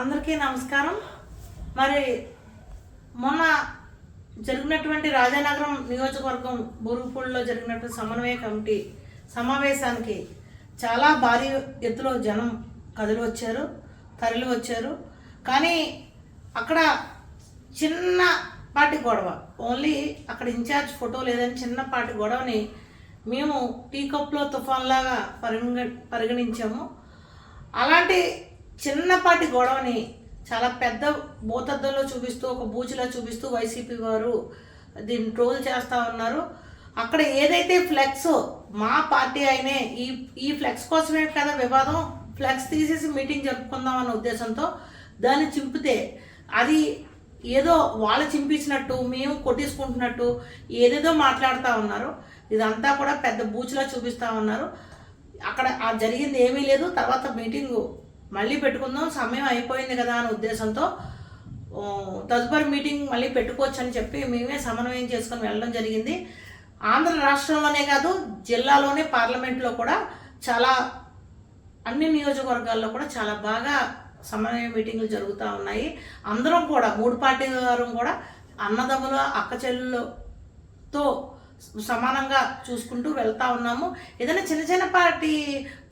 అందరికీ నమస్కారం. మరి మొన్న జరిగినటువంటి రాజానగరం నియోజకవర్గం బొరుగుపూడిలో జరిగినటువంటి సమన్వయ కమిటీ సమావేశానికి చాలా భారీ ఎత్తులో జనం కదిలి వచ్చారు తరలి వచ్చారు. కానీ అక్కడ చిన్నపాటి గొడవ. ఓన్లీ అక్కడ ఇన్ఛార్జ్ ఫోటో లేదని చిన్నపాటి గొడవని మేము టీ కప్లో తుఫాన్లాగా పరిగణ పరిగణించాము. అలాంటి చిన్నపాటి గొడవని చాలా పెద్ద భూతద్దంలో చూపిస్తూ ఒక బూచిలా చూపిస్తూ వైసీపీ వారు దీన్ని ట్రోల్ చేస్తూ ఉన్నారు. అక్కడ ఏదైతే ఫ్లెక్స్ మా పార్టీ అయినే ఈ ఈ ఫ్లెక్స్ కోసమే కదా వివాదం? ఫ్లెక్స్ తీసేసి మీటింగ్ జరుపుకుందాం అన్న ఉద్దేశంతో దాన్ని చింపితే అది ఏదో వాళ్ళు చింపించినట్టు మేము కొట్టేసుకుంటున్నట్టు ఏదేదో మాట్లాడుతూ ఉన్నారు. ఇదంతా కూడా పెద్ద బూచిలా చూపిస్తూ ఉన్నారు. అక్కడ ఆ జరిగింది ఏమీ లేదు. తర్వాత మీటింగు మళ్ళీ పెట్టుకుందాం సమయం అయిపోయింది కదా అనే ఉద్దేశంతో తదుపరి మీటింగ్ మళ్ళీ పెట్టుకోవచ్చు అని చెప్పి మేమే సమన్వయం చేసుకొని వెళ్ళడం జరిగింది. ఆంధ్ర రాష్ట్రంలోనే కాదు జిల్లాలోనే పార్లమెంట్లో కూడా చాలా అన్ని నియోజకవర్గాల్లో కూడా చాలా బాగా సమన్వయ మీటింగ్లు జరుగుతూ ఉన్నాయి. అందరం కూడా మూడు పార్టీల వారు కూడా అన్నదమ్ముల అక్క చెల్లెలతో సమానంగా చూసుకుంటూ వెళ్తా ఉన్నాము. ఏదైనా చిన్న చిన్న పార్టీ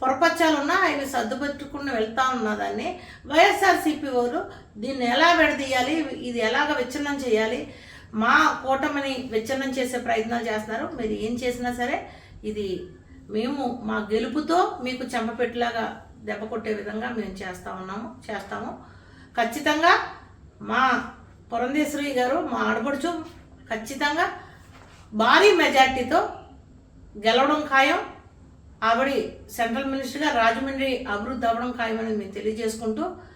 పొరపచ్చాలు ఉన్నా అవి సర్దుపెట్టుకుని వెళ్తా ఉన్నదాన్ని. వైఎస్ఆర్సీపీ వారు దీన్ని ఎలా విడదీయాలి? ఇది ఎలాగ విచ్ఛిన్నం చేయాలి? మా కూటమిని విచ్ఛిన్నం చేసే ప్రయత్నాలు చేస్తున్నారు. మీరు ఏం చేసినా సరే ఇది మేము మా గెలుపుతో మీకు చెంపపెట్టులాగా దెబ్బ కొట్టే విధంగా మేము చేస్తూ ఉన్నాము చేస్తాము. ఖచ్చితంగా మా పురంధేశ్వరి గారు మా ఆడపడుచు ఖచ్చితంగా భారీ మెజార్టీతో గెలవడం ఖాయం. ఆవిడ సెంట్రల్ మినిస్టర్గా రాజమండ్రి అభివృద్ధి అవ్వడం ఖాయం అనేది మేము తెలియజేసుకుంటూ